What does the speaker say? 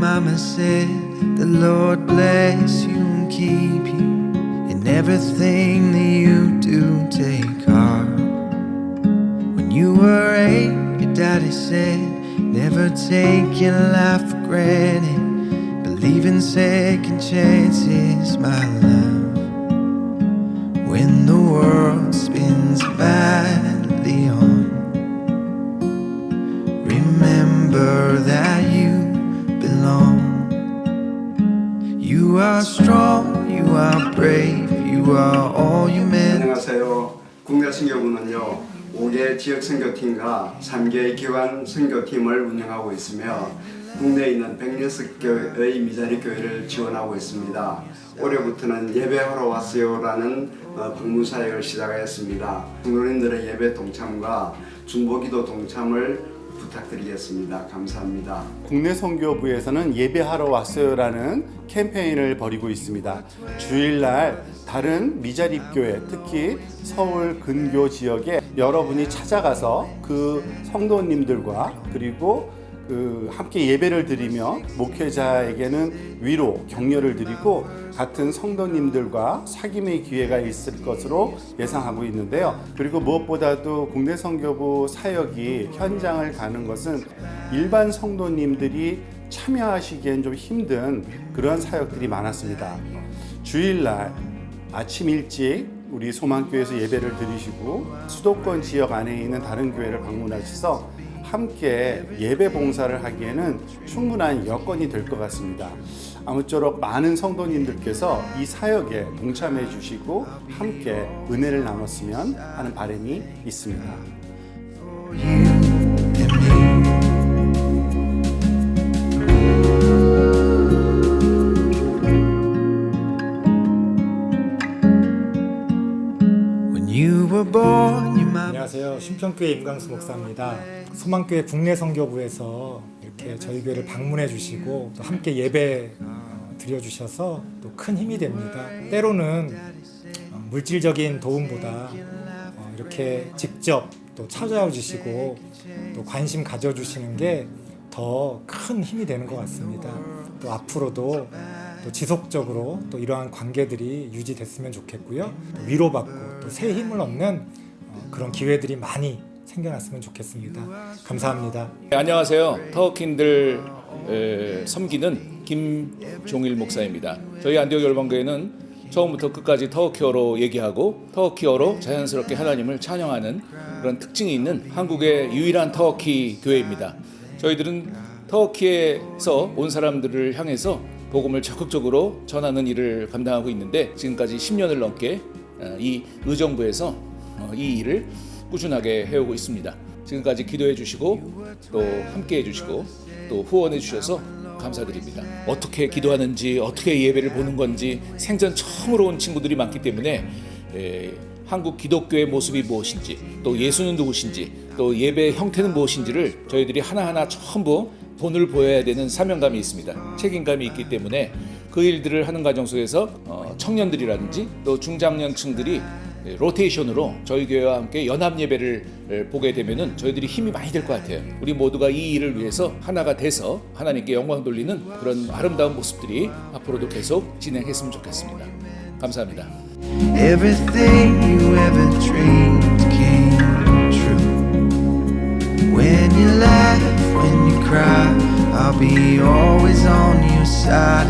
mama said, The Lord bless you and keep you in everything that you do. Take heart. When you were eight, your daddy said, Never take your life for granted. Believe in second chances, my love. Are strong, you are brave, you are all you meant. 안녕하세요. 국내 선교부는요 5개 지역 선교팀과 3개의 기관 선교팀을 운영하고 있으며 국내에 있는 106교회의 미자리 교회를 지원하고 있습니다. 올해부터는 예배하러 왔어요라는 어, 방문 사역을 시작하였습니다. 성도님들의 예배 동참과 중보기도 동참을 부탁드리겠습니다. 감사합니다. 국내 선교부에서는 예배하러 왔어요라는 캠페인을 벌이고 있습니다. 주일날 다른 미자립 교회, 특히 서울 근교 지역에 여러분이 찾아가서 그 성도님들과 그리고 그 함께 예배를 드리며 목회자에게는 위로, 격려를 드리고 같은 성도님들과 사귐의 기회가 있을 것으로 예상하고 있는데요. 그리고 무엇보다도 국내 선교부 사역이 현장을 가는 것은 일반 성도님들이 참여하시기엔 좀 힘든 그런 사역들이 많았습니다. 주일날 아침 일찍 우리 소망교회에서 예배를 드리시고 수도권 지역 안에 있는 다른 교회를 방문하셔서 함께 예배 봉사를 하기에는 충분한 여건이 될 것 같습니다. 아무쪼록 많은 성도님들께서 이 사역에 동참해 주시고 함께 은혜를 나눴으면 하는 바람이 있습니다. 안녕하세요. 신평교회 임강수 목사입니다. 소망교회 국내 선교부에서 이렇게 저희 교회를 방문해 주시고 또 함께 예배 어, 드려 주셔서 또 큰 힘이 됩니다. 때로는 어, 물질적인 도움보다 어, 이렇게 직접 또 찾아와 주시고 또 관심 가져 주시는 게 더 큰 힘이 되는 것 같습니다. 또 앞으로도 또 지속적으로 또 이러한 관계들이 유지됐으면 좋겠고요. 또 위로받고 또 새 힘을 얻는 어, 그런 기회들이 많이 생겨났으면 좋겠습니다. 감사합니다. 네, 안녕하세요. 에, 섬기는 김종일 목사입니다. 저희 안디옥 열방교회는 처음부터 끝까지 터키어로 얘기하고 터키어로 자연스럽게 하나님을 찬양하는 그런 특징이 있는 한국의 유일한 터키 교회입니다. 저희들은 터키에서 온 사람들을 향해서 복음을 적극적으로 전하는 일을 감당하고 있는데 지금까지 10년을 넘게 어, 이 의정부에서 어, 이 일을 꾸준하게 해오고 있습니다. 지금까지 기도해 주시고 또 함께 해 주시고 또 후원해 주셔서 감사드립니다. 어떻게 기도하는지 어떻게 예배를 보는 건지 생전 처음으로 온 친구들이 많기 때문에 에, 한국 기독교의 모습이 무엇인지 또 예수는 누구신지 또 예배 형태는 무엇인지를 저희들이 하나하나 전부 본을 보여야 되는 사명감이 있습니다. 책임감이 있기 때문에 그 일들을 하는 과정 속에서 어, 청년들이라든지 또 중장년층들이 예, 로테이션으로 저희 교회와 함께 연합 예배를 에, 보게 되면은 저희들이 힘이 많이 될 것 같아요. 우리 모두가 이 일을 위해서 하나가 돼서 하나님께 영광 돌리는 그런 아름다운 모습들이 앞으로도 계속 진행했으면 좋겠습니다. 감사합니다. I'll be always on your side